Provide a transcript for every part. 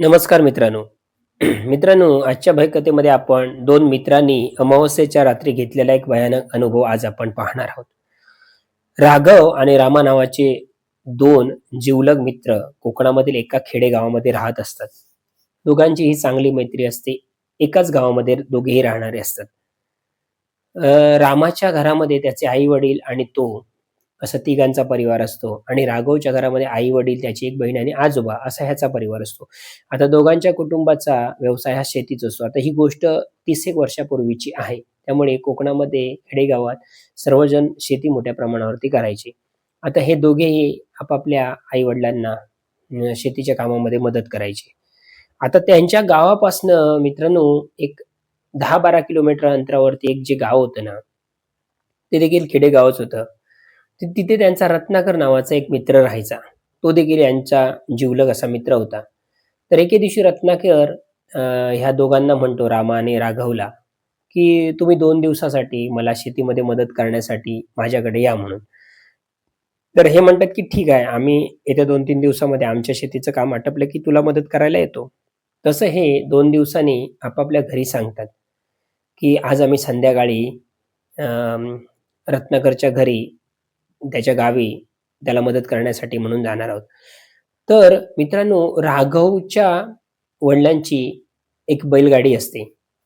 नमस्कार मित्रांनो. मित्रांनो आजच्या भयकथेमध्ये आपण दोन मित्रांनी अमावस्येच्या रात्री घेतलेला एक भयानक अनुभव आज आपण पाहणार आहोत. राघव आणि रामा नावाचे दोन जिवलग मित्र कोकणामधील एका खेडेगावामध्ये राहत असतात. दोघांची ही चांगली मैत्री असते. एकाच गावामध्ये दोघेही राहणारे असतात. रामाच्या घरामध्ये त्याचे आई वडील आणि तो असा तिघांचा परिवार असतो. आणि राघवच्या घरामध्ये आई वडील त्याची एक बहीण आणि आजोबा असा ह्याचा परिवार असतो. आता दोघांच्या कुटुंबाचा व्यवसाय हा शेतीच असतो. आता ही गोष्ट तीस एक वर्षापूर्वीची आहे. त्यामुळे कोकणामध्ये खेडेगावात सर्वजण शेती मोठ्या प्रमाणावरती करायचे. आता हे दोघेही आपापल्या आई वडिलांना शेतीच्या कामामध्ये मदत करायचे. आता त्यांच्या गावापासनं मित्रांनो एक दहा बारा किलोमीटर अंतरावरती एक जे गाव होतं ना ते देखील खेडेगावच होतं. तिथे त्यांचा रत्नाकर नावाचा एक मित्र राहायचा. तो देखील यांचा जिवलग असा मित्र होता. तर एके दिवशी रत्नाकर ह्या दोघांना म्हणतो रामा आणि राघवला की तुम्ही दोन दिवसासाठी मला शेतीमध्ये मदत करण्यासाठी माझ्याकडे या म्हणून. तर हे म्हणतात की ठीक आहे आम्ही येत्या दोन तीन दिवसामध्ये आमच्या शेतीचं काम आटपलं की तुला मदत करायला येतो. तसं हे दोन दिवसांनी आपापल्या घरी सांगतात की आज आम्ही संध्याकाळी अं, रत्नाकरच्या घरी त्याच्या गावी त्याला मदत करण्यासाठी म्हणून जाणार आहोत. तर मित्रांनो राघवच्या वडिलांची एक बैलगाडी असते.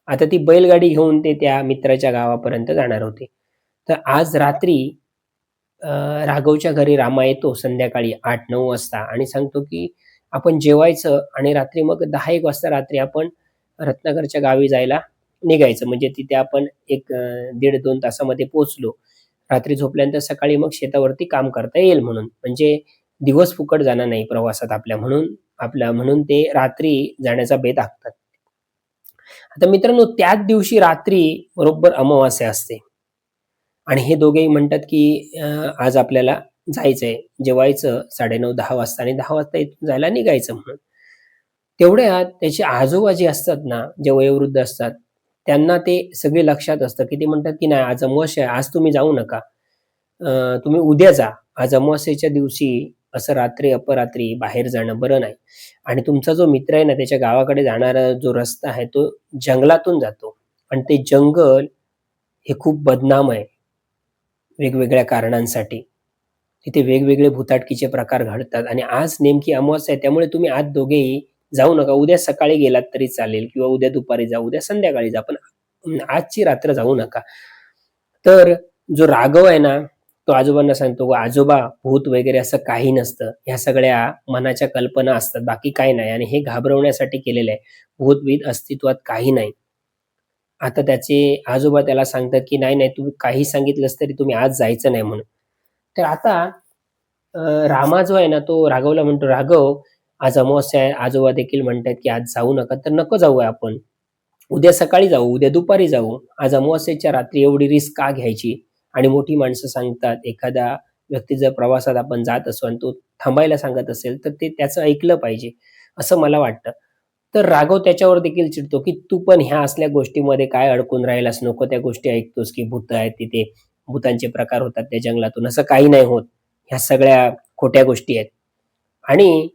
आता ती बैलगाडी घेऊन ते त्या मित्राच्या गावापर्यंत जाणार होते. तर आज रात्री राघवच्या घरी रामा येतो संध्याकाळी आठ नऊ वाजता आणि सांगतो की आपण जेवायचं आणि रात्री मग दहा एक वाजता रात्री आपण रत्नाकरच्या गावी जायला निघायचं. म्हणजे तिथे आपण एक दीड दोन तासामध्ये पोहोचलो. रात्री झोपल्यानंतर सकाळी मग शेतावरती काम करता येईल म्हणून. म्हणजे दिवस फुकट जाणार नाही प्रवासात आपल्या म्हणून आपल्या म्हणून ते रात्री जाण्याचा बेत आखतात. आता मित्रांनो त्याच दिवशी रात्री बरोबर अमावास्या असते. आणि हे दोघेही म्हणतात की आज आपल्याला जायचंय. जेवायचं साडेनऊ दहा वाजता आणि दहा वाजता इथून जायला निघायचं म्हणून. तेवढ्यात त्याचे आजोबा जे असतात ना जे वयोवृद्ध असतात त्यांना ते सगळे लक्षात असतं की ते म्हणतात की नाही आज अमावस्या आहे आज तुम्ही जाऊ नका. तुम्ही उद्या जा. आज अमावस्येच्या दिवशी असं रात्री अपरात्री बाहेर जाणं बरं नाही. आणि तुमचा जो मित्र आहे ना त्याच्या गावाकडे जाणारा जो रस्ता आहे तो जंगलातून जातो. आणि ते जंगल हे खूप बदनाम आहे वेगवेगळ्या कारणांसाठी. तिथे वेगवेगळे भुताटकीचे प्रकार घडतात. आणि आज नेमकी अमावस्या आहे त्यामुळे तुम्ही आज दोघेही जाऊ नका. उद्या सकाळी गेलात तरी चालेल किंवा उद्या दुपारी जा उद्या संध्याकाळी जा पण आजची रात्र जाऊ नका. तर जो राघव आहे ना तो आजोबांना सांगतो आजोबा भूत वगैरे असं काही नसतं. ह्या सगळ्या मनाच्या कल्पना असतात. बाकी काही नाही. आणि हे घाबरवण्यासाठी केलेलं आहे. भूतभीत अस्तित्वात काही नाही. आता त्याचे आजोबा त्याला सांगतात की नाही नाही तुम्ही काही सांगितलंस तरी तुम्ही आज जायचं नाही म्हणून. तर आता रामा जो आहे ना तो राघवला म्हणतो राघव आज अमावस्या आहे आजोबा देखील म्हणतात की आज जाऊ नका तर नको जाऊया आपण. उद्या सकाळी जाऊ उद्या दुपारी जाऊ. आज अमावस्याच्या रात्री एवढी रिस्क का घ्यायची? आणि मोठी माणसं सांगतात एखादा व्यक्ती जर प्रवासात आपण जात असू आणि तो थांबायला सांगत असेल तर ते त्याचं ऐकलं पाहिजे असं मला वाटतं. तर राघव त्याच्यावर देखील चिडतो की तू पण ह्या असल्या गोष्टीमध्ये काय अडकून राहिलास? नको त्या गोष्टी ऐकतोस की भूत आहेत तिथे भूतांचे प्रकार होतात त्या जंगलातून. असं काही नाही होत. ह्या सगळ्या खोट्या गोष्टी आहेत. आणि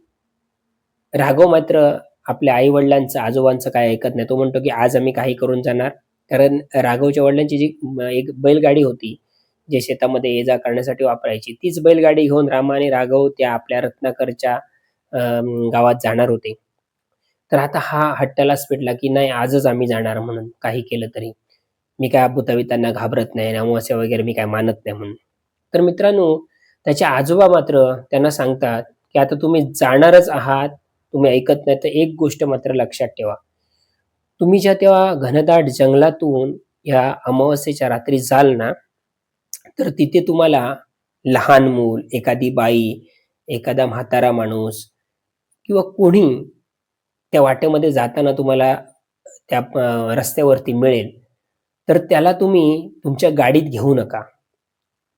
राघव मात्र आपल्या आई वडिलांचं आजोबांचं काय ऐकत नाही. तो म्हणतो की आज आम्ही काही करून जाणार. कारण राघवच्या वडिलांची जी एक बैलगाडी होती जे शेतामध्ये ये जा करण्यासाठी वापरायची तीच बैलगाडी घेऊन रामा आणि राघव त्या आपल्या रत्नाकरच्या अं, गावात जाणार होते. तर आता हा हट्टालाच पेटला की नाही आजच आम्ही जाणार म्हणून काही केलं तरी. मी काय भूतावितांना घाबरत नाही अमावस्या वगैरे मी काय मानत नाही म्हणून. तर मित्रांनो त्याचे आजोबा मात्र त्यांना सांगतात की आता तुम्ही जाणारच आहात तुम्ही ऐकत नाही तर एक गोष्ट मात्र लक्षात ठेवा. तुम्ही ज्या तेव्हा घनदाट जंगलातून या अमावस्येच्या रात्री जाल ना तर तिथे तुम्हाला लहान मूल एखादी बाई एखादा म्हातारा माणूस किंवा कोणी त्या वाटेमध्ये जाताना तुम्हाला त्या रस्त्यावरती मिळेल. तर त्याला तुम्ही तुमच्या गाडीत घेऊ नका.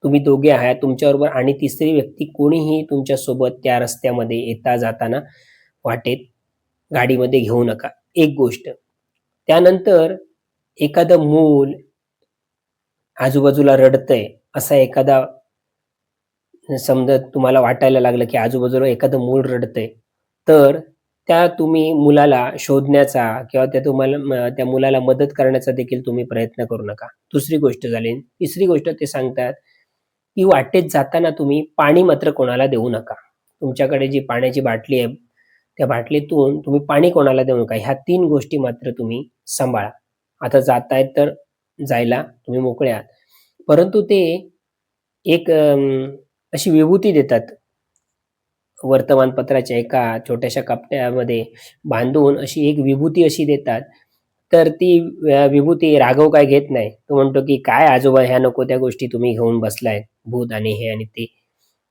तुम्ही दोघे आहात तुमच्याबरोबर आणि तिसरी व्यक्ती कोणीही तुमच्यासोबत त्या रस्त्यामध्ये येता जाताना वाटेत गाडीमध्ये घेऊ नका. एक गोष्ट. त्यानंतर एखादं मूल आजूबाजूला रडतंय असा एखादा समजा तुम्हाला वाटायला लागलं की आजूबाजूला एखादं मूल रडतंय तर त्या तुम्ही मुलाला शोधण्याचा किंवा त्या तुम्हाला त्या मुलाला मदत करण्याचा देखील तुम्ही प्रयत्न करू नका. दुसरी गोष्ट झाली. तिसरी गोष्ट ते सांगतात की वाटेत जाताना तुम्ही पाणी मात्र कोणाला देऊ नका. तुमच्याकडे जी पाण्याची बाटली आहे त्या बाटलीतून तुम्ही पाणी कोणाला देऊ नका. ह्या तीन गोष्टी मात्र तुम्ही सांभाळा. आता जातायत तर जायला तुम्ही मोकळे आहात. परंतु ते एक अशी विभूती देतात. वर्तमानपत्राच्या एका छोट्याशा कपट्यामध्ये बांधून अशी एक विभूती अशी देतात. तर ती विभूती राघव काय घेत नाही. तो म्हणतो की काय आजोबा ह्या नको त्या गोष्टी तुम्ही घेऊन बसलाय भूत आणि हे आणि ते.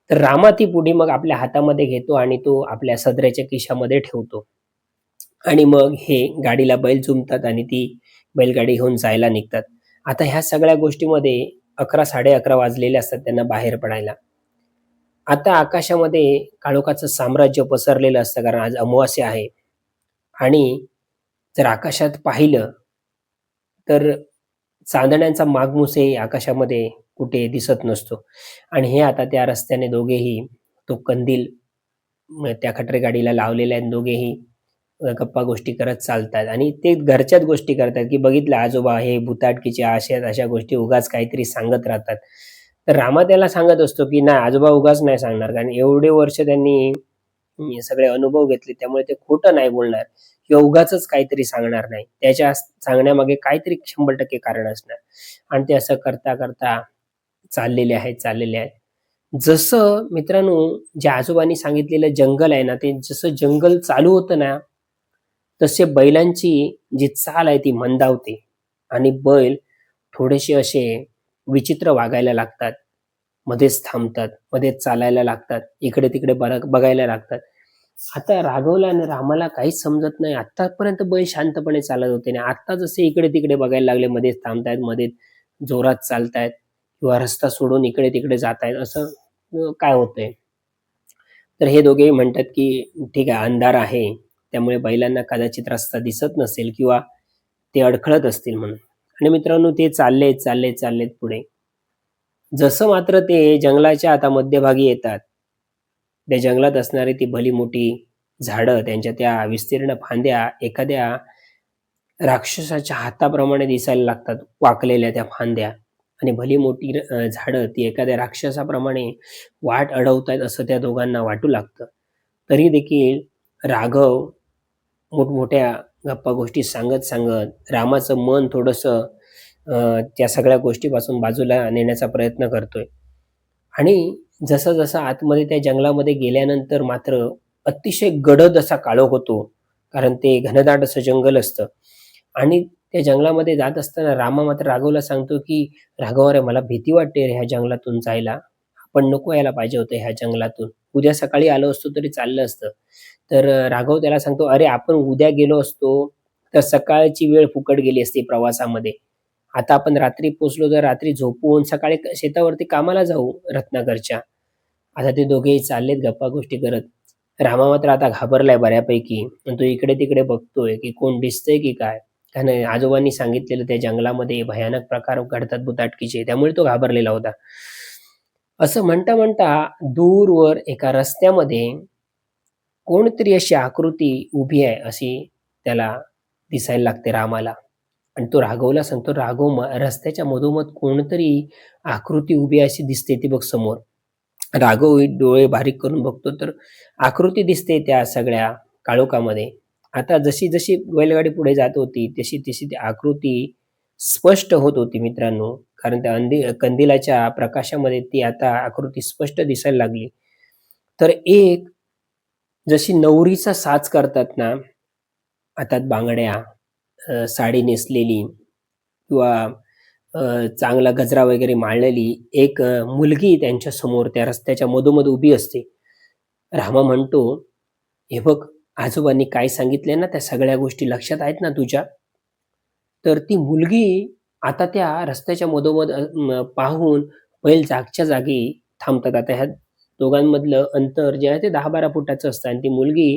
तर रामा ती पुढी मग आपल्या हातामध्ये घेतो आणि तो आपल्या सदऱ्याच्या खिशामध्ये ठेवतो. आणि मग हे गाडीला बैल जुमतात आणि ती बैलगाडी घेऊन जायला निघतात. आता ह्या सगळ्या गोष्टीमध्ये अकरा साडे अकरा वाजलेले असतात त्यांना बाहेर पडायला. आता आकाशामध्ये काळोखाचं साम्राज्य पसरलेलं असतं कारण आज अमावास्या आहे. आणि जर आकाशात पाहिलं तर चांदण्यांचा मागमुसे आकाशामध्ये कुठे दिसत नसतो. आणि हे आता त्या रस्त्याने दोघेही तो कंदील त्या खटरे गाडीला लावलेले आहेत दोघेही गप्पा गोष्टी करत चालतात. आणि ते घरच्याच गोष्टी करतात की बघितलं आजोबा हे भुताटकीचे आशयात अशा गोष्टी उगाच काहीतरी सांगत राहतात. तर रामा त्याला सांगत असतो की नाही आजोबा उगाच नाही सांगणार. कारण एवढे वर्ष त्यांनी सगळे अनुभव घेतले त्यामुळे ते खोटं नाही बोलणार किंवा उगाच काहीतरी सांगणार नाही. त्याच्या सांगण्यामागे काहीतरी शंभर टक्के कारण असणार. आणि ते असं करता करता चाललेले आहेत चाललेले आहेत. जसं मित्रांनो ज्या आजोबांनी सांगितलेलं जंगल आहे ना ते जसं जंगल चालू होतं ना तसे बैलांची जी चाल आहे ती मंदावते आणि बैल थोडेसे असे विचित्र वागायला लागतात. मध्येच थांबतात मध्येच चालायला लागतात इकडे तिकडे बरा- बघायला लागतात. आता राघवला आणि रामाला काहीच समजत नाही. आतापर्यंत बैल शांतपणे चालत होते आणि आता जसे इकडे तिकडे बघायला लागले मध्येच थांबतायत मध्ये जोरात चालतायत. किंवा रस्ता सोडून इकडे तिकडे जात आहेत असं काय होतंय? तर हे दोघेही म्हणतात की ठीक आहे अंधार आहे त्यामुळे बैलांना कदाचित रस्ता दिसत नसेल किंवा ते अडखळत असतील म्हणून. आणि मित्रांनो ते चालले चालले चाललेत पुढे. जसं मात्र ते जंगलाच्या आता मध्यभागी येतात त्या जंगलात असणारी ती भली मोठी झाडं त्यांच्या त्या विस्तीर्ण फांद्या एखाद्या राक्षसाच्या हाताप्रमाणे दिसायला लागतात वाकलेल्या त्या फांद्या. आणि भली मोठी र- झाडं ती एखाद्या राक्षसाप्रमाणे वाट अडवतायत असं त्या दोघांना वाटू लागतं. तरी देखील राघव मोठमोठ्या गप्पा गोष्टी सांगत सांगत रामाचं मन थोडंसं त्या सगळ्या गोष्टीपासून बाजूला नेण्याचा प्रयत्न करतोय. आणि जसं जसं आतमध्ये त्या जंगलामध्ये गेल्यानंतर मात्र अतिशय गडद असा काळोख होतो कारण ते घनदाट असं जंगल असतं. आणि त्या जंगलामध्ये जात असताना रामा मात्र राघवला सांगतो की राघव अरे मला भीती वाटते रे ह्या जंगलातून जायला. आपण नको यायला पाहिजे होतं ह्या जंगलातून. उद्या सकाळी आलो असतो तरी चाललं असतं. तर राघव त्याला सांगतो अरे आपण उद्या गेलो असतो तर सकाळची वेळ फुकट गेली असती प्रवासामध्ये. आता आपण रात्री पोचलो तर रात्री झोपून सकाळी शेतावरती कामाला जाऊ रत्नाकरच्या. आता ते दोघेही चाललेत गप्पा गोष्टी करत. रामा मात्र आता घाबरलाय बऱ्यापैकी. आणि तो इकडे तिकडे बघतोय की कोण दिसतंय की काय. त्याने आजोबांनी सांगितलेलं त्या जंगलामध्ये भयानक प्रकार घडतात भुताटकीचे त्यामुळे तो घाबरलेला होता. असं म्हणता म्हणता दूरवर एका रस्त्यामध्ये कोणतरी अशी आकृती उभी आहे अशी त्याला दिसायला लागते रामाला. आणि तो राघवला सांगतो राघव म- रस्त्याच्या मधोमध कोणतरी आकृती उभी आहे अशी दिसते ती बघ समोर. राघव डोळे बारीक करून बघतो तर आकृती दिसते त्या सगळ्या काळोखामध्ये. आता जशी जशी बैलगाडी पुढे जात होती तशी तशी ती आकृती स्पष्ट होत होती मित्रांनो. कारण त्या अंदी कंदिलाच्या प्रकाशामध्ये ती आता आकृती स्पष्ट दिसायला लागली. तर एक जशी नवरीचा साज करतात ना हातात बांगड्या साडी नेसलेली किंवा चांगला गजरा वगैरे माळलेली एक मुलगी त्यांच्यासमोर त्या रस्त्याच्या मधोमध उभी असते. रामा म्हणतो हे बघ आजोबांनी काय सांगितले ना त्या सगळ्या गोष्टी लक्षात आहेत ना तुझ्या? तर ती मुलगी आता त्या रस्त्याच्या मधोमध पाहून बैल जागच्या जागी थांबतात. आता ह्या दोघांमधलं अंतर जे आहे ते दहा बारा फुटाचं असतं आणि ती मुलगी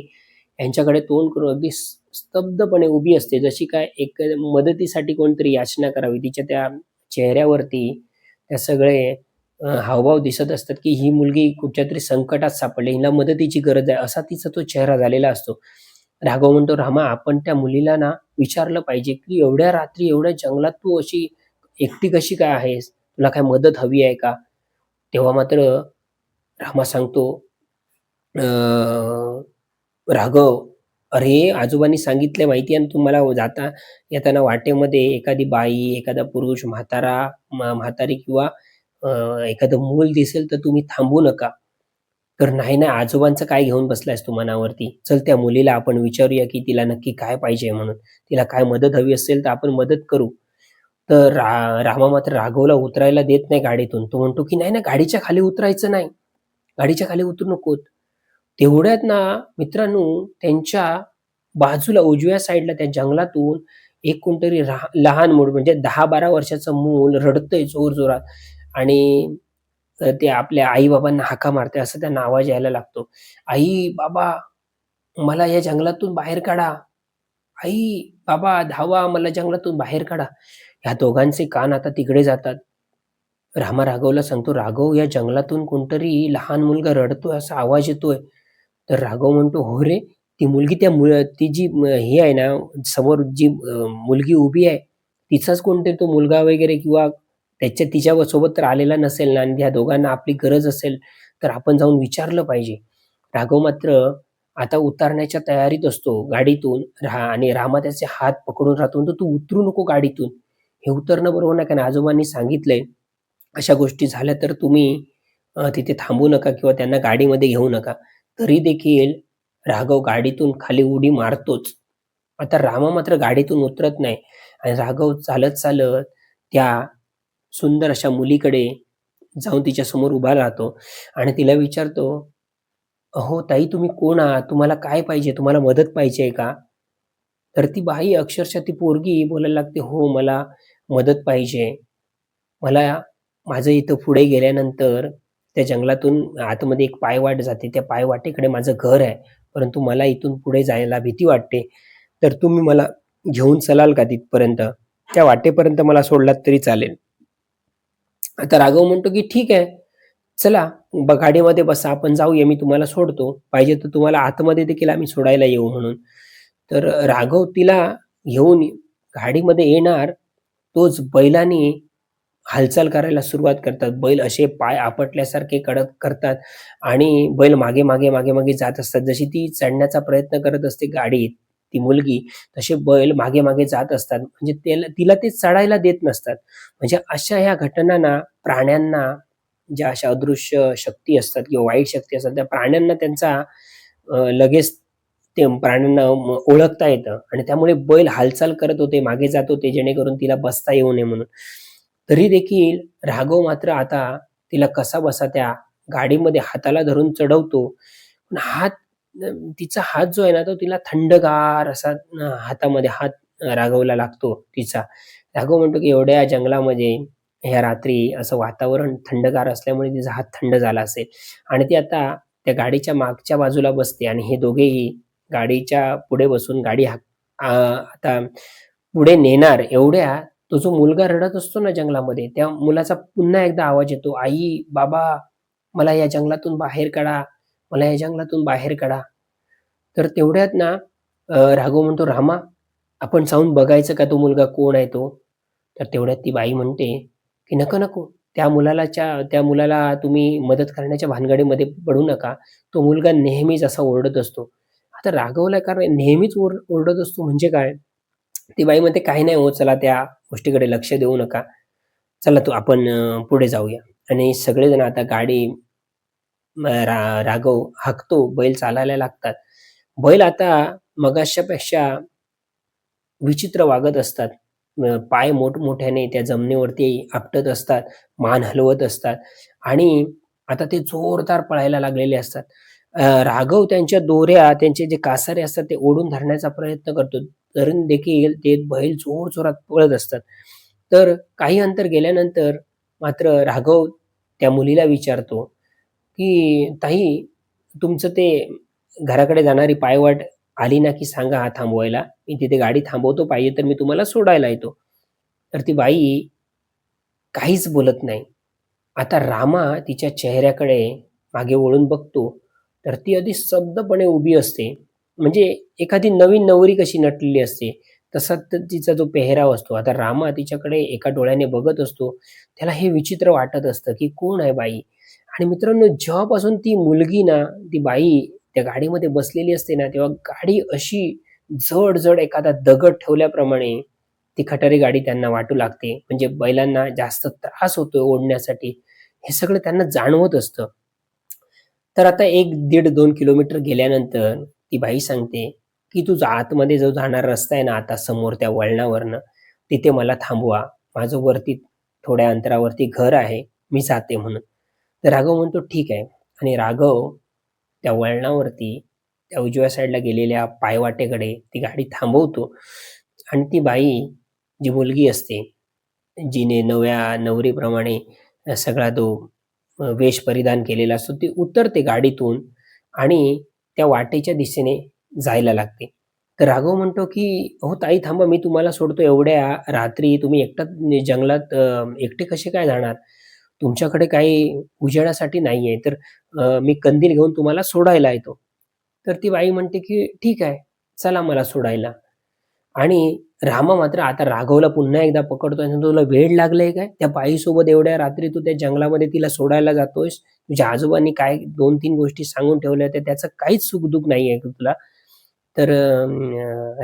यांच्याकडे तोंड करून अगदी स्तब्धपणे उभी असते. जशी काय एक मदतीसाठी कोणतरी याचना करावी तिच्या त्या चेहऱ्यावरती त्या सगळे हावभाव दिसत असतात की ही मुलगी कुठच्या तरी संकटात सापडली हिला मदतीची गरज आहे असा तिचा तो चेहरा झालेला असतो. राघव म्हणतो रामा आपण त्या मुलीला ना विचारलं पाहिजे की एवढ्या रात्री एवढ्या जंगलात तू अशी एकटी कशी काय आहेस? तुला काय मदत हवी आहे का? तेव्हा मात्र रामा सांगतो राघव अरे आजोबांनी सांगितले माहिती आहे तुम्हाला जाता येताना वाटेमध्ये एखादी बाई एखादा पुरुष म्हातारा म्हातारी किंवा एखादं मूल दिसेल तर तुम्ही थांबू नका. तर नाही ना आजोबांचं काय घेऊन बसलायस तू मनावरती? चल त्या मुलीला आपण विचारूया की तिला नक्की काय पाहिजे म्हणून. तिला काय मदत हवी असेल तर आपण मदत करू. तर रा रामा मात्र राघवला उतरायला देत नाही गाडीतून. तो म्हणतो की नाही ना गाडीच्या खाली उतरायचं नाही. गाडीच्या खाली उतरू नकोत तेवढ्यात ना मित्रांनो त्यांच्या बाजूला उजव्या साईडला त्या जंगलातून एक कोणतरी लहान मूल म्हणजे दहा बारा वर्षाचं मूल रडतंय जोर जोरात आणि ते आपल्या आई बाबांना हाका मारते असं त्यांना आवाज यायला लागतो. आई बाबा मला या जंगलातून बाहेर काढा. आई बाबा धावा मला जंगलातून बाहेर काढा. ह्या दोघांचे कान आता तिकडे जातात. रामा राघवला सांगतो राघव या जंगलातून कोणतरी लहान मुलगा रडतोय असा आवाज येतोय. तर राघव म्हणतो हो रे ती मुलगी त्या मुल ती जी ही हे आहे ना समोर जी मुलगी उभी आहे तिचाच कोणतरी तो मुलगा वगैरे किंवा त्याच्या तिच्या सोबत तर आलेला नसेल ना आणि त्या दोघांना आपली गरज असेल तर आपण जाऊन विचारलं पाहिजे. राघव मात्र आता उतरण्याच्या तयारीत असतो. गाडीतून रा आणि रामा त्याचे हात पकडून राहतो. म्हणतो तू उतरू नको गाडीतून. हे उतरणं बरोबर नाही कारण आजोबांनी सांगितलंय अशा गोष्टी झाल्या तर तुम्ही तिथे थांबू नका किंवा त्यांना गाडीमध्ये घेऊ नका. तरी देखील राघव गाडीतून खाली उडी मारतोच. आता रामा मात्र गाडीतून उतरत नाही. आणि राघव चालत चालत त्या सुंदर अशा मुलीकडे जाऊन तिच्या समोर उभा राहतो आणि तिला विचारतो अहो ताई तुम्ही कोण आहात? तुम्हाला काय पाहिजे? तुम्हाला मदत पाहिजे का? तर ती बाई अक्षरशः ती पोरगी बोलायला लागते हो मला मदत पाहिजे. मला माझं इथं पुढे गेल्यानंतर त्या जंगलातून आतमध्ये एक पायवाट जाते. त्या पायवाटेकडे माझं घर आहे. परंतु मला इथून पुढे जायला भीती वाटते. तर तुम्ही मला घेऊन चलाल का तिथपर्यंत? त्या वाटेपर्यंत मला सोडलात तरी चालेल. आता राघव म्हणतो की ठीक आहे. चला ब गाडीमध्ये बसा आपण जाऊया मी तुम्हाला सोडतो. पाहिजे तर तुम्हाला आतमध्ये देखील आम्ही सोडायला येऊ म्हणून. तर राघव तिला घेऊन गाडीमध्ये येणार तोच बैलाने हालचाल करायला सुरुवात करतात. बैल असे पाय आपटल्यासारखे कडक करतात आणि बैल मागे मागे मागे मागे जात असतात. जशी ती चढण्याचा प्रयत्न करत असते गाडीत ती मुलगी तसे बैल मागे मागे जात असतात. म्हणजे त्याला तिला ते चढायला देत नसतात. म्हणजे अशा ह्या घटनांना प्राण्यांना ज्या अशा अदृश्य शक्ती असतात किंवा वाईट शक्ती असतात त्या प्राण्यांना त्यांचा लगेच ते प्राण्यांना ओळखता येतं. आणि त्यामुळे बैल हालचाल करत होते मागे जात होते जेणेकरून तिला बसता येऊ नये म्हणून. तरी देखील राघव मात्र आता तिला कसा बसा त्या गाडीमध्ये हाताला धरून चढवतो. पण हात तिचा हात जो आहे ना तो तिला थंडगार असा हातामध्ये हात रागवला राघवला लागतो तिचा. राघव म्हणतो की एवढ्या जंगलामध्ये ह्या रात्री असं वातावरण थंडगार असल्यामुळे तिचा हात थंड झाला असेल. आणि ती आता त्या गाडीच्या मागच्या बाजूला बसते आणि हे दोघेही गाडीच्या पुढे बसून गाडी हा आता पुढे नेणार. एवढ्या तो जो मुलगा रडत असतो ना जंगलामध्ये त्या मुलाचा पुन्हा एकदा आवाज येतो आई बाबा मला या जंगलातून बाहेर काढा. मला या जंगलातून बाहेर काढा. तर तेवढ्यात ना राघव म्हणतो रामा आपण जाऊन बघायचं का तो मुलगा कोण आहे तो? तर तेवढ्यात ती बाई म्हणते की नको नको. त्या मुलालाच्या त्या मुलाला तुम्ही मदत करण्याच्या भानगडीमध्ये पडू नका. तो मुलगा नेहमीच असा ओरडत असतो. आता राघवला कारण नेहमीच ओर ओरडत असतो म्हणजे काय? ती बाई म्हणते काही नाही हो चला त्या गोष्टीकडे लक्ष देऊ नका. चला तू आपण पुढे जाऊया. आणि सगळेजण आता गाडी रा राघव हाकतो बैल चालायला लागतात. बैल आता मगाशापेक्षा विचित्र वागत असतात. पाय मोठमोठ्याने त्या जमिनीवरती आपटत असतात मान हलवत असतात आणि आता ते जोरदार पळायला लागलेले असतात. राघव त्यांच्या दोऱ्या त्यांचे जे कासारे असतात ते ओढून धरण्याचा प्रयत्न करतो. तरी देखील ते बैल जोर जोरात पळत असतात. तर काही अंतर गेल्यानंतर मात्र राघव त्या मुलीला विचारतो की ताई तुमचं ते घराकडे जाणारी पायवाट आली ना की सांगा हा थांबवायला मी तिथे गाडी थांबवतो पाहिजे तर मी तुम्हाला सोडायला येतो तर ती बाई काहीच बोलत नाही आता रामा तिच्या चेहऱ्याकडे मागे वळून बघतो तर ती अगदी स्तब्धपणे उभी असते म्हणजे एखादी नवीन नवरी कशी नटलेली असते तसा तिचा जो पेहराव असतो. आता रामा तिच्याकडे एका डोळ्याने बघत असतो. त्याला हे विचित्र वाटत असतं, की कोण आहे बाई? आणि मित्रांनो जेव्हापासून ती मुलगी ना, ती बाई त्या गाडीमध्ये बसलेली असते ना, तेव्हा गाडी अशी जड-जड एखादा दगड ठेवल्याप्रमाणे ती खटारी गाडी त्यांना वाटू लागते. म्हणजे बैलांना जास्त त्रास होतोय ओढण्यासाठी. हे सगळं त्यांना जाणवत असतं. तर आता एक दीड दोन किलोमीटर गेल्यानंतर ती बाई सांगते, की तुझा आतमध्ये जो जाणारा रस्ता आहे ना, आता समोर त्या वळणावरनं, तिथे मला थांबवा. माझं वरती थोड्या अंतरावरती घर आहे. मी जाते" म्हणून. तर राघव म्हणतो, "ठीक आहे." आणि राघव त्या वळणावरती त्या उजव्या साईडला गेलेल्या पायवाटेकडे ती गाडी थांबवतो आणि ती बाई जी मुलगी असते, जिने नव्या नवरीप्रमाणे सगळा तो वेश परिधान केलेला असतो, ती उतरते गाडीतून आणि त्या वाटेच्या दिशेने जायला लागते. तर राघव म्हणतो, की "अहो ताई थांबा, मी तुम्हाला सोडतो. एवढ्या रात्री तुम्ही एकटाच जंगलात एकटे कसे काय जाणार? तुमच्याकडे काही उजेडासाठी नाही आहे तर मी कंदील घेऊन तुम्हाला सोडायला येतो." तर ती बाई म्हणते, की "ठीक आहे, चला मला सोडायला." आणि रामा मात्र आता राघवला पुन्हा एकदा पकडतोय आणि "तुला वेळ लागलाय काय? त्या बाईसोबत एवढ्या रात्री तू त्या जंगलामध्ये तिला सोडायला जातोयस? तुझ्या आजोबांनी काय 2-3 गोष्टी सांगून ठेवल्या त्या त्याचं काहीच सुखदुख नाही आहे तुला?" तर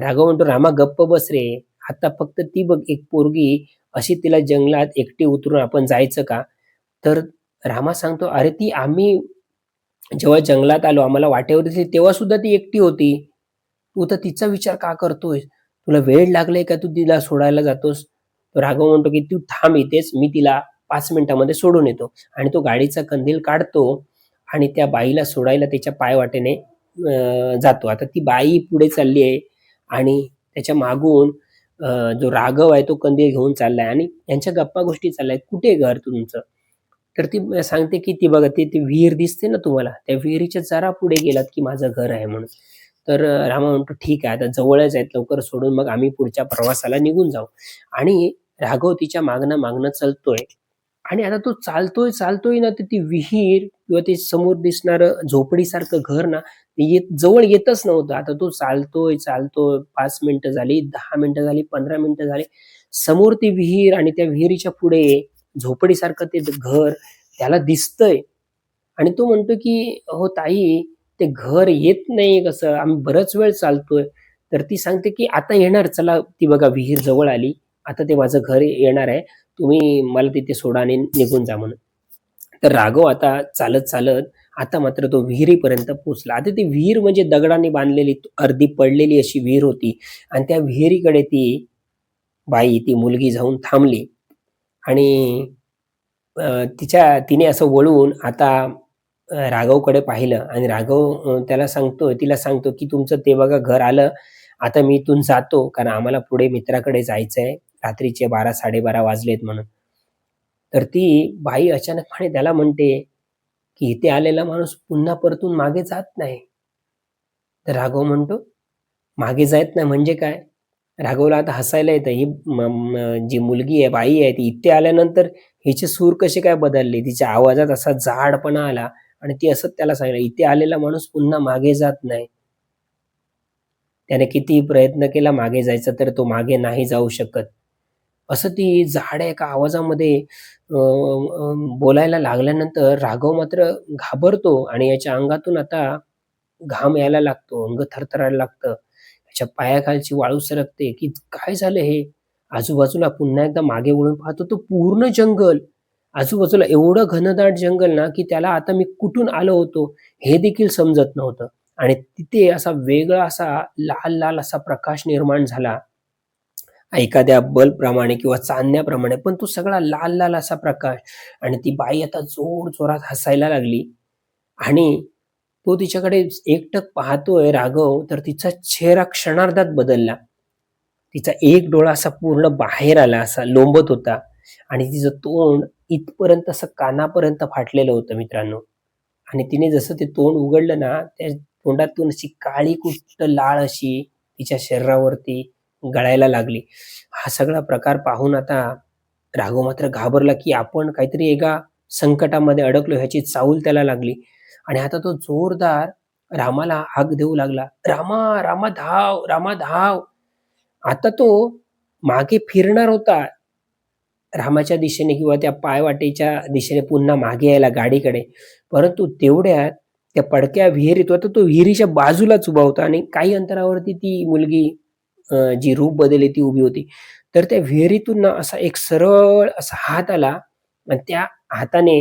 राघव म्हणतो, "रामा गप्प बस रे. आता फक्त ती बघ एक पोरगी, अशी तिला जंगलात एकटी उतरून आपण जायचं का?" तर रामा सांगतो, "अरे ती आम्ही जेव्हा जंगलात आलो, आम्हाला वाटेवर दिसली तेव्हा सुद्धा ती एकटी होती. तू तर तिचा विचार का करतोयस? तुला वेळ लागलाय का तू तिला सोडायला जातोस?" राघव म्हणतो, की "तू थांब इथेच, मी तिला पाच मिनिटामध्ये सोडून येतो." आणि तो गाडीचा कंदील काढतो आणि त्या बाईला सोडायला त्याच्या पायवाटेने जातो. आता ती बाई पुढे चालली आहे आणि त्याच्या मागून जो राघव आहे तो कंदील घेऊन चाललाय आणि यांच्या गप्पा-गोष्टी चालल्या "कुठे घर तुमचं?" तर ती सांगते, की "ती बघा ती विहीर दिसते ना तुम्हाला, त्या विहिरीच्या जरा पुढे गेलात, की माझं घर आहे" म्हणून. तर रामा म्हणतो, "ठीक आहे, आता जवळच आहेत, लवकर सोडून मग आम्ही पुढच्या प्रवासाला निघून जाऊ." आणि राघव तिच्या मागणं मागणं चालतोय आणि आता तो चालतोय, चालतोय ना, तर ती विहीर किंवा ते समोर दिसणारं झोपडीसारखं घर ना, येत जवळ येतच नव्हतं. आता तो चालतोय, चालतोय. पाच मिनिटं झाली, दहा मिनिटं झाली, 15 मिनिटं झाली. समोर ती विहीर आणि त्या विहिरीच्या पुढे झोपडीसारखं ते घर त्याला दिसतंय आणि तो म्हणतो, की हो ताई, ते घर येत नाही कसं? आम्ही बराच वेळ चालतोय." तर ती सांगते, की "आता येणार, चला ती बघा विहीर जवळ आली. आता ते माझं घर येणार आहे. तुम्ही मला तिथे सोडा आणि निघून जा" म्हणून. तर राघव आता चालत-चालत आता मात्र तो विहिरीपर्यंत पोहोचला. आता ती विहीर म्हणजे दगडाने बांधलेली अर्धी पडलेली अशी विहीर होती आणि त्या विहिरीकडे ती बाई, ती मुलगी जाऊन थांबली आणि तिच्या तिने असं वळून आता राघवकडे पाहिलं आणि राघव त्याला सांगतोय तिला सांगतो, की "तुमचं ते बघा घर आलं. आता मी इथून जातो, कारण आम्हाला पुढे मित्राकडे जायचंय. रात्रीचे 12-12:30 वाजलेत म्हणून." तर ती बाई अचानकपणे त्याला म्हणते, की "इथे आलेला माणूस पुन्हा परतून मागे जात नाही." तर राघव म्हणतो, "मागे जात नाही म्हणजे काय?" राघवला आता हसायला येतं. ही जी मुलगी आहे, बाई आहे, ती इथे आल्यानंतर हिचे सूर कसे काय बदलले? तिच्या आवाजात असा जाडपणा आला आणि ती असंच त्याला सांगितलं, "इथे आलेला माणूस पुन्हा मागे जात नाही." त्याने किती प्रयत्न केला मागे जायचा, तर तो मागे नाही जाऊ शकत. असं ती जाड्या एका आवाजामध्ये बोलायला लागल्यानंतर राघव मात्र घाबरतो आणि याच्या अंगातून आता घाम यायला लागतो, अंग थरथरायला लागतं. त्याच्या पायाखालची वाळू सरकते, की काय झालं हे? आजूबाजूला पुन्हा एकदा मागे वळून पाहतो तो पूर्ण जंगल. आजूबाजूला एवढं घनदाट जंगल ना, की त्याला आता मी कुठून आलो होतो हे देखील समजत नव्हतं. आणि तिथे असा वेगळा असा लाल-लाल असा प्रकाश निर्माण झाला. एखाद्या बल्बप्रमाणे किंवा चांदण्याप्रमाणे, पण तो सगळा लाल-लाल असा प्रकाश आणि ती बाई आता जोरजोरात हसायला लागली आणि तो तिच्याकडे एकटक पाहतोय राघव, तर तिचा चेहरा क्षणार्धात बदलला. तिचा एक डोळा असा पूर्ण बाहेर आला, असा लोंबत होता आणि तिचं तोंड इथपर्यंत असं कानापर्यंत फाटलेलं होतं मित्रांनो. आणि तिने जसं ते तोंड उघडलं ना, त्या तोंडातून अशी काळी-कुट्ट लाळ अशी तिच्या शरीरावरती गळायला लागली. हा सगळा प्रकार पाहून आता राघव मात्र घाबरला, की आपण काहीतरी एका संकटामध्ये अडकलो ह्याची चाऊल त्याला लागली आणि आता तो जोरदार रामाला हाक देऊ लागला. रामा रामा धाव रामा धाव. आता तो मागे फिरणार होता. रामाच्या दिशेने किंवा त्या पायवाटेच्या दिशेने पुन्हा मागे यायला गाडीकडे. परंतु तेवढ्यात त्या पडक्या विहिरीत होता तो विहिरीच्या बाजूलाच उभा होता आणि काही अंतरावरती ती मुलगी जी रूप बदलली ती उभी होती. तर त्या विहिरीतून ना असा एक सरळ असा हात आला आणि त्या हाताने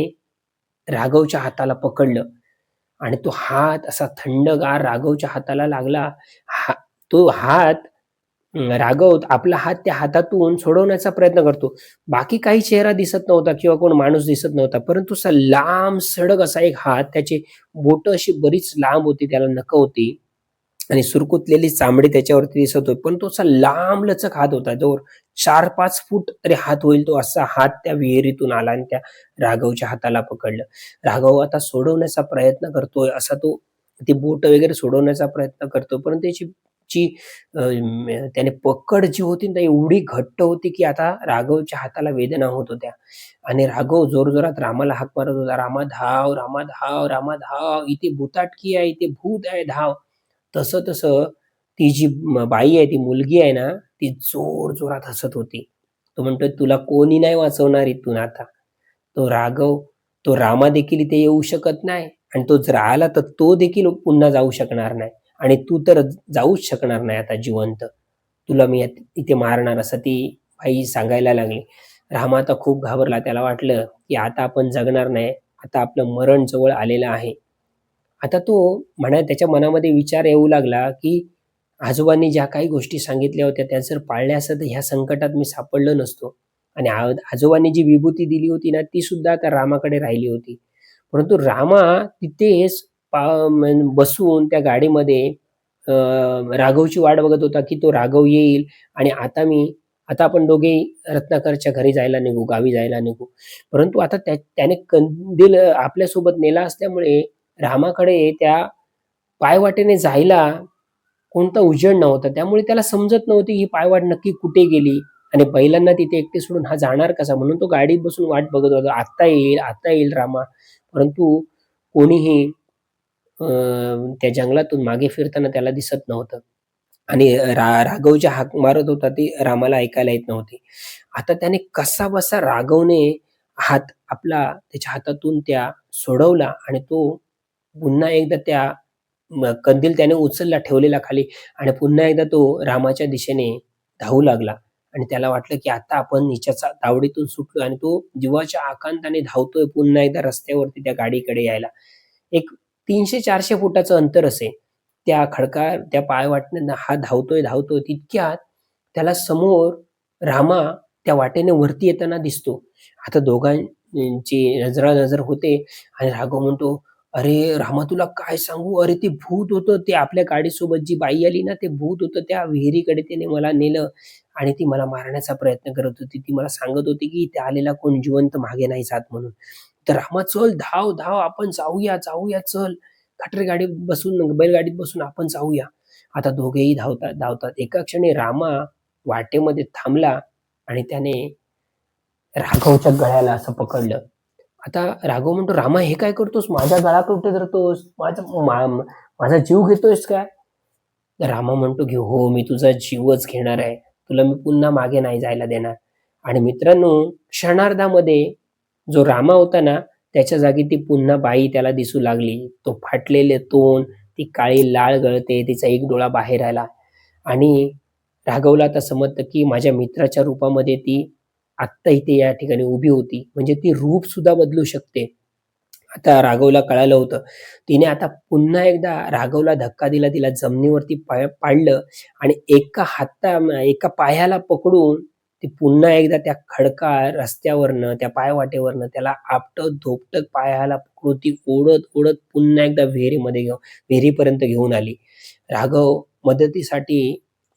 राघवच्या हाताला पकडलं. आणि तो हात असा थंडगार राघवच्या हाताला लागला. हा तो हात राघव आपला हात त्या हातातून सोडवण्याचा प्रयत्न करतो. बाकी काही चेहरा दिसत नव्हता किंवा कोण माणूस दिसत नव्हता परंतु असा लांब सडक असा एक हात त्याची बोट अशी बरीच लांब होती त्याला नक होती. आणि सुरकुतलेली चामडी त्याच्यावरती दिसत होती. पण तो असा लांब लचक हात होता. जो चार पाच फूट तरी हात होईल तो असा हात त्या विहिरीतून आला आणि त्या राघवच्या हाताला पकडलं. राघव आता सोडवण्याचा प्रयत्न करतोय. असा तो ती बोट वगैरे सोडवण्याचा प्रयत्न करतो पण त्याची जी त्याने पकड जी होती ना एवढी घट्ट होती की आता राघवच्या हाताला वेदना होत होत्या. आणि राघव जोरजोरात रामाला हाक मारत होता. रामा धाव रामा धाव रामा धाव. इथे भूताटकी आहे इथे भूत आहे धाव. तसं तसं ती जी बाई आहे ती मुलगी आहे ना ती जोर जोरात हसत होती. तो म्हणतोय तुला कोणी नाही वाचवणार इथून आता. तो राघव तो रामा देखील इथे येऊ शकत नाही आणि तो जर आला तर तो देखील पुन्हा जाऊ शकणार नाही आणि तू तर जाऊच शकणार नाही आता जिवंत. तुला मी इथे मारणार असं ती बाई सांगायला लागली. रामा आता खूप घाबरला. त्याला वाटलं की आता आपण जगणार नाही. आता आपलं मरण जवळ आलेलं आहे. आता तो म्हणा त्याच्या मनामध्ये विचार येऊ लागला की आजोबांनी ज्या काही गोष्टी सांगितल्या होत्या त्या जर पाळल्या असत्या तर ह्या संकटात मी सापडलो नसतो. आणि आजोबांनी जी विभूती दिली होती ना ती सुद्धा आता रामाकडे राहिली होती. परंतु रामा तिथेच पा- बसून त्या गाडीमध्ये राघवची वाट बघत होता की तो राघव येईल. आणि आता मी आता आपण दोघे रत्नाकरच्या घरी जायला निघू गावी जायला निघू. परंतु आता त्या त्याने कंदील आपल्यासोबत नेला असल्यामुळे रामाकडे त्या पायवाटेने जायला कोणता उजेड नव्हता. त्यामुळे त्याला समजत नव्हती ही पायवाट नक्की कुठे गेली आणि बैलांना तिथे एकटे सोडून हा जाणार कसा? म्हणून तो गाडीत बसून वाट बघत होता. आता येईल आता येईल रामा. परंतु कोणीही त्या जंगलातून मागे फिरताना त्याला दिसत नव्हतं. आणि रा राघव जे हाक मारत होता ती रामाला ऐकायला येत नव्हती. आता त्याने कसा बसा राघवने हात आपला त्याच्या हातातून त्या सोडवला आणि तो पुन्हा एकदा त्या कंदील त्याने उचलला ठेवलेला खाली आणि पुन्हा एकदा तो रामाच्या दिशेने धावू लागला. आणि त्याला वाटलं की आता आपण हिच्याचा तावडीतून सुटलो आणि तो जीवाच्या आकांताने धावतोय पुन्हा एकदा रस्त्यावरती त्या गाडीकडे यायला. एक तीनशे चारशे फुटाचं अंतर असे. त्या खडका त्या पाय पायवाटण्यानं हा धावतोय धावतोय तितक्यात त्याला समोर रामा त्या वाटेने वरती येताना दिसतो. आता दोघांची नजरा नजर होते आणि राघव म्हणतो अरे रामा तुला काय सांगू? अरे ते भूत होतं ते आपल्या गाडीसोबत जी बाई आली ना ते भूत होतं त्या विहिरीकडे त्याने मला नेलं आणि ती मला मारण्याचा प्रयत्न करत होती. ती मला सांगत होती की इथे आलेला कोण जिवंत मागे नाही जात म्हणून. तर रामा चल धाव धाव आपण जाऊया जाऊया चल. खटरी गाडीत बसून बैलगाडीत बसून आपण जाऊया. आता दोघेही धावतात धावतात. एका क्षणी रामा वाटेमध्ये थांबला आणि त्याने राघवच्या गळ्याला असं पकडलं. आता राघव म्हणतो रामा हे काय करतोस? माझ्या गळा कुठे धरतोस माझा मा- माझा जीव घेतोयस काय? रामा म्हणतो की हो मी तुझा जीवच घेणार आहे. तुला मी पुन्हा मागे नाही जायला देणार. आणि मित्रांनो क्षणार्धामध्ये जो रामा होता ना त्याच्या जागी ती पुन्हा बाई त्याला दिसू लागली. तो फाटलेले तोंड ती काळी लाळ गळते तिचा एक डोळा बाहेर आला. आणि राघवला आता समजतं की माझ्या मित्राच्या रूपामध्ये ती आत्ता इथे या ठिकाणी उभी होती. म्हणजे ती रूप सुद्धा बदलू शकते. आता राघवला कळालं होतं. तिने आता पुन्हा एकदा राघवला धक्का दिला तिला जमिनीवरती पाय पाडलं आणि एका हाता एका पायाला पकडून ती पुन्हा एकदा त्या खडका रस्त्यावरनं त्या पायवाटेवरनं त्याला आपटत धोपटत पायाला पकडून ती ओढत ओढत पुन्हा एकदा विहिरीमध्ये घेऊन विहिरीपर्यंत घेऊन आली. राघव मदतीसाठी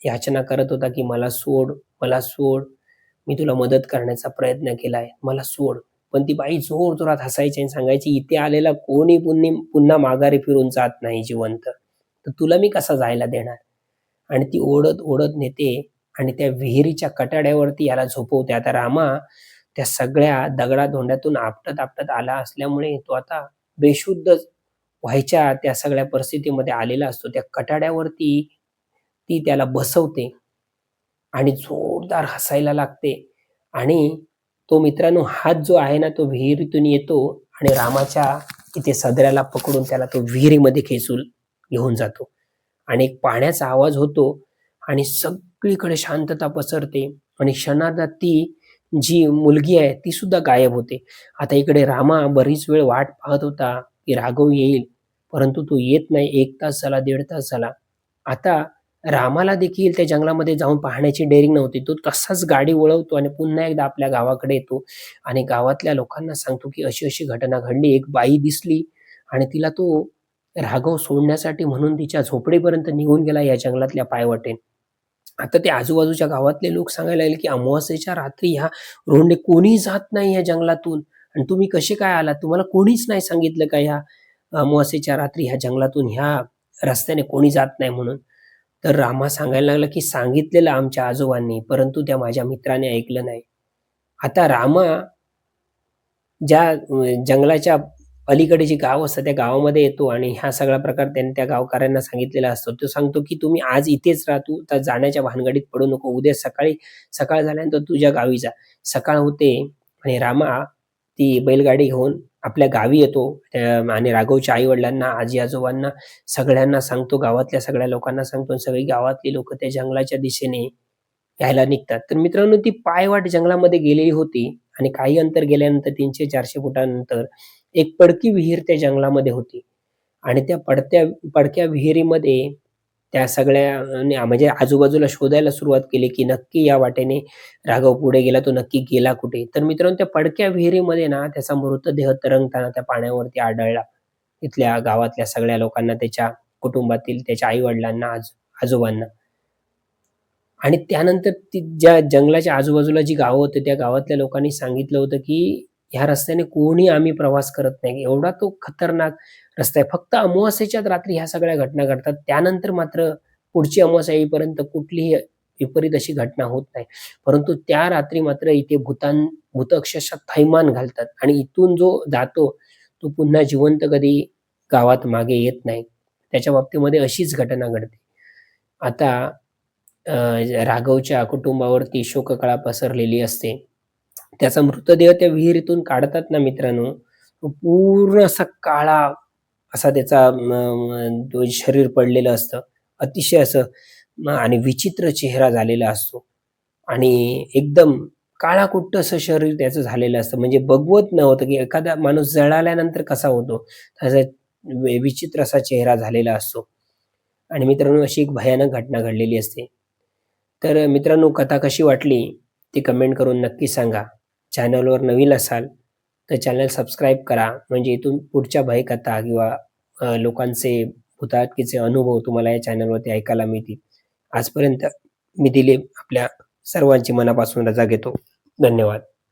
याचना करत होता की मला सोड मला सोड मी तुला मदत करण्याचा प्रयत्न केलाय. मला सोड. पण ती बाई जोर जोरात हसायची आणि सांगायची इथे आलेला कोणी पुन्हा पुन्हा माघारी फिरून जात नाही जिवंत. तर तुला मी कसा जायला देणार? आणि ती ओढत ओढत नेते आणि त्या विहिरीच्या कटाड्यावरती याला झोपवते. आता रामा त्या सगळ्या दगडा धोंड्यातून आपटत आपटत आला असल्यामुळे तो आता बेशुद्ध व्हायच्या त्या सगळ्या परिस्थितीमध्ये आलेला असतो. त्या कटाड्यावरती ती त्याला बसवते. आणि जोरदार हसायला लागते. आणि तो मित्रांनो हात जो आहे ना तो विहिरीतून येतो आणि रामाच्या इथे सदऱ्याला पकडून त्याला तो विहिरीमध्ये खेचून घेऊन जातो. आणि एक पाण्याचा आवाज होतो आणि सगळीकडे शांतता पसरते. आणि क्षणार्धात ती जी मुलगी आहे ती सुद्धा गायब होते. आता इकडे रामा बरीच वेळ वाट पाहत होता की राघव येईल परंतु तो येत नाही. एक तास झाला दीड तास झाला. आता रामाला देखील त्या जंगलामध्ये जाऊन पाहण्याची डेअरिंग नव्हती. तो तसाच गाडी वळवतो आणि पुन्हा एकदा आपल्या गावाकडे येतो आणि गावातल्या लोकांना सांगतो की अशी अशी घटना घडली. एक बाई दिसली आणि तिला तो राघव सोडण्यासाठी म्हणून तिच्या झोपडीपर्यंत निघून गेला या जंगलातल्या पायवाटेन. आता ते आजूबाजूच्या गावातले लोक सांगायला लागले की अमावास्येच्या रात्री ह्या रोंडे कोणी जात नाही या जंगलातून. आणि तुम्ही कसे काय आलात? तुम्हाला कोणीच नाही सांगितलं का ह्या अमावास्येच्या रात्री ह्या जंगलातून ह्या रस्त्याने कोणी जात नाही म्हणून? तर रामा सांगायला लागला की सांगितलेलं आमच्या आजोबांनी परंतु त्या माझ्या मित्राने ऐकलं नाही. आता रामा ज्या जंगलाच्या अलीकडे जी गाव असतं त्या गावामध्ये येतो आणि हा सगळा प्रकार त्यांनी त्या गावकऱ्यांना सांगितलेला असतो. तो सांगतो की तुम्ही आज इथेच राहा तू तर जाण्याच्या भानगडीत पडू नको. उद्या सकाळी सकाळ झाल्यानंतर तुझ्या गावी जा. सकाळ होते आणि रामा ती बैलगाडी घेऊन आपल्या गावी येतो आणि राघवच्या आई वडिलांना आजी आजोबांना सगळ्यांना सांगतो गावातल्या सगळ्या लोकांना सांगतो सगळी गावातली लोक त्या जंगलाच्या दिशेने यायला निघतात. तर मित्रांनो ती पायवाट जंगलामध्ये गेलेली होती आणि काही अंतर गेल्यानंतर तीनशे चारशे फुटानंतर एक पडकी विहीर त्या जंगलामध्ये होती. आणि त्या पडत्या पडक्या विहिरीमध्ये त्या सगळ्या म्हणजे आजूबाजूला शोधायला सुरुवात केली की नक्की या वाटेने राघव पुढे गेला तो नक्की गेला कुठे? तर मित्रांनो त्या पडक्या विहिरीमध्ये ना त्याचा मृतदेह तरंगताना त्या पाण्यावरती आढळला. तिथल्या गावातल्या सगळ्या लोकांना त्याच्या कुटुंबातील त्याच्या आई वडिलांना आज आजोबांना. आणि त्यानंतर ती ज्या जंगलाच्या आजूबाजूला जी गावं होती त्या गावातल्या लोकांनी सांगितलं होतं की ह्या रस्त्याने कोणी आम्ही प्रवास करत नाही. एवढा तो खतरनाक रस्ता आहे. फक्त अमावास्येच्याच रात्री ह्या सगळ्या घटना घडतात. त्यानंतर मात्र पुढची अमावास्या येईपर्यंत कुठलीही विपरीत अशी घटना होत नाही. परंतु त्या रात्री मात्र इथे भूतान भूत अक्षरशः थैमान घालतात आणि इथून जो जातो तो पुन्हा जिवंत कधी गावात मागे येत नाही. त्याच्या बाबतीमध्ये अशीच घटना घडते. आता राघवच्या कुटुंबावरती शोककळा पसरलेली असते. त्याचा मृतदेह त्या विहिरीतून काढतात ना मित्रांनो. तो पूर्ण असा काळा असा त्याचा शरीर पडलेलं असतं अतिशय असं आणि विचित्र चेहरा झालेला असतो. आणि एकदम काळाकुट्ट असं शरीर त्याचं झालेलं असतं. म्हणजे बघवत नव्हतं की एखादा माणूस जळाल्यानंतर कसा होतो. त्याचा विचित्र असा चेहरा झालेला असतो. आणि मित्रांनो अशी एक भयानक घटना घडलेली असते. तर मित्रांनो कथा कशी वाटली ती कमेंट करून नक्की सांगा. चॅनलवर नवीन असाल तर चॅनल सबस्क्राईब करा. म्हणजे इथून पुढच्या भयकथा किंवा लोकांचे भूताटकीचे अनुभव तुम्हाला या चॅनलवरती ऐकायला मिळतील. आजपर्यंत मी दिलीप आपल्या सर्वांची मनापासून रजा घेतो. धन्यवाद.